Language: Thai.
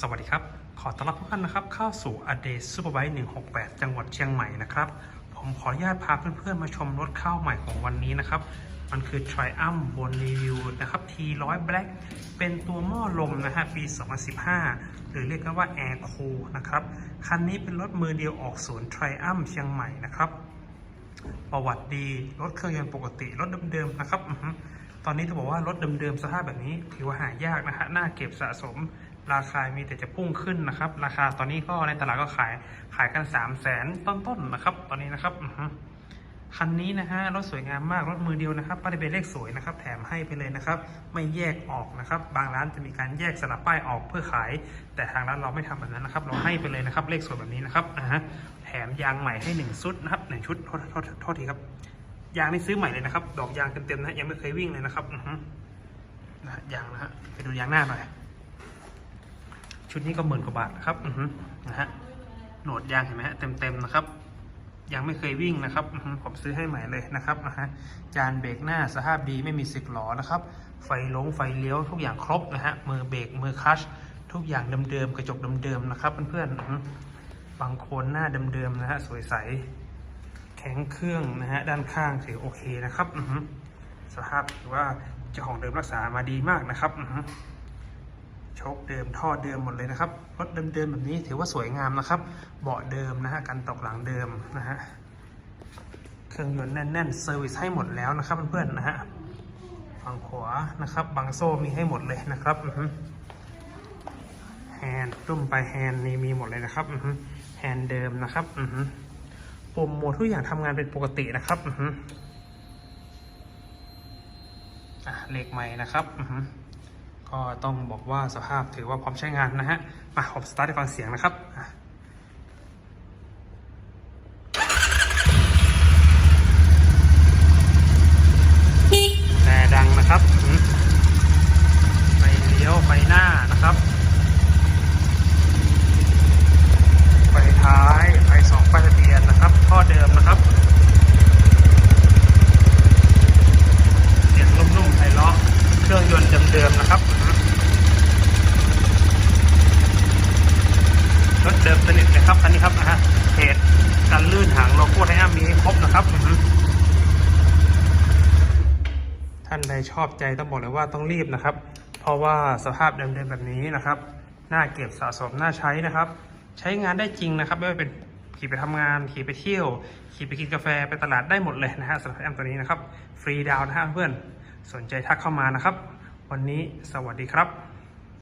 สวัสดีครับ ขอต้อนรับทุกท่านนะครับเข้าสู่อเดซูเปอร์ไบค์168 จังหวัดเชียงใหม่นะครับ ผมขออนุญาตพาเพื่อนๆ มาชมรถข้าวใหม่ของวันนี้นะครับ มันคือ Triumph บนรีวิวนะครับ T100 Black เป็นตัวหม้อลมนะฮะปี 2015 หรือเรียกกันว่า Air Cool นะครับ คันนี้เป็นรถมือเดียวออกศูนย์ Triumph เชียงใหม่นะครับ ประวัติดี รถเครื่องยนต์ปกติ รถเดิมๆ นะครับตอนนี้จะบอกว่ารถเดิมๆ สภาพแบบนี้ถือว่าหายากนะฮะน่าเก็บสะสม ราคามีแต่จะพุ่งขึ้นนะครับ ราคาตอนนี้ก็ในตลาดก็ขายขายกัน3 0 0แสนต้นๆนะครับ ตอนนี้นะครับคันนี้นะฮะรถสวยงามมากรถมือเดียวนะครับป้ายทะเบียนเลขสวยนะครับ แถมให้ไปเลยนะครับ ไม่แยกออกนะครับ บางร้านจะมีการแยกสลับป้ายออกเพื่อขาย แต่ทางร้านเราไม่ทำแบบนั้นนะครับ เราให้ไปเลยนะครับ เลขสวยแบบนี้นะครับอ่าฮะแถมยางใหม่ให้หนึ่งชุดนะครับหนึ่งชุดโทษโทษโทษทีครับยางนี่ซื้อใหม่เลยนะครับ ดอกยางเต็มๆนะยังไม่เคยวิ่งเลยนะครับอือฮึนะฮะยางนะฮะไปดูยางหน้าหน่อย ชุดนี้ก็หมื่นกว่าบาทนะครับอือฮึนะฮะโหนดยางเห็นไหมฮะเต็มๆนะครับ ยังไม่เคยวิ่งนะครับอือฮึผมซื้อให้ใหม่เลยนะครับนะฮะจานเบรกหน้าสภาพดีไม่มีสึกหลอนะครับ ไฟลงไฟเลี้ยวทุกอย่างครบนะฮะมือเบรกมือคลัชทุกอย่างเดิมๆกระจกเดิมๆนะครับเพื่อนๆบางโคนหน้าเดิมๆนะฮะสวยใสแข็งเครื่องนะฮะด้านข้างถือโอเคนะครับอือฮึสภาพถือว่าเจ้าของเดิมรักษามาดีมากนะครับ ชคเดิมท่อเดิมหมดเลยนะครับรถเดิมๆแบบนี้ถือว่าสวยงามนะครับ เบาะเดิมนะฮะกันตกหลังเดิมนะฮะเครื่องยนต์แน่นๆเซอร์วิสให้หมดแล้วนะครับเพื่อนๆนะฮะฝั่งขวานะครับบางโซ่มีให้หมดเลยนะครับแฮนด์ตุ้มไปแฮนด์นี่มีหมดเลยนะครับแฮนด์เดิมนะครับอือฮึปุ่มโหมดทุกอย่างทำงานเป็นปกตินะครับอือฮึอะเลขใหม่นะครับอือฮึ ก็ต้องบอกว่าสภาพถือว่าพร้อมใช้งานนะฮะ มาผมสตาร์ทให้ฟังเสียงนะครับแต่ดังนะครับไฟเลี้ยวไฟหน้านะครับไฟท้ายไฟสองป้ายทะเบียนนะครับท่อเดิมนะครับเสียงนุ่มๆไพเราะเครื่องยนต์เดิมๆนะครับ รถเดิมสนิทเลยครับคันนี้ครับนะฮะเพจกันลื่นหางโลโก้ไทอัมมีให้ครบนะครับอือฮึ ท่านใดชอบใจต้องบอกเลยว่าต้องรีบนะครับ เพราะว่าสภาพเดิมๆแบบนี้นะครับ น่าเก็บสะสมน่าใช้นะครับ ใช้งานได้จริงนะครับ ไม่ว่าเป็นขี่ไปทำงาน ขี่ไปเที่ยว ขี่ไปกินกาแฟไปตลาดได้หมดเลยนะฮะสำหรับแอมตัวนี้นะครับ ฟรีดาวน์นะฮะเพื่อน สนใจทักเข้ามานะครับ วันนี้สวัสดีครับ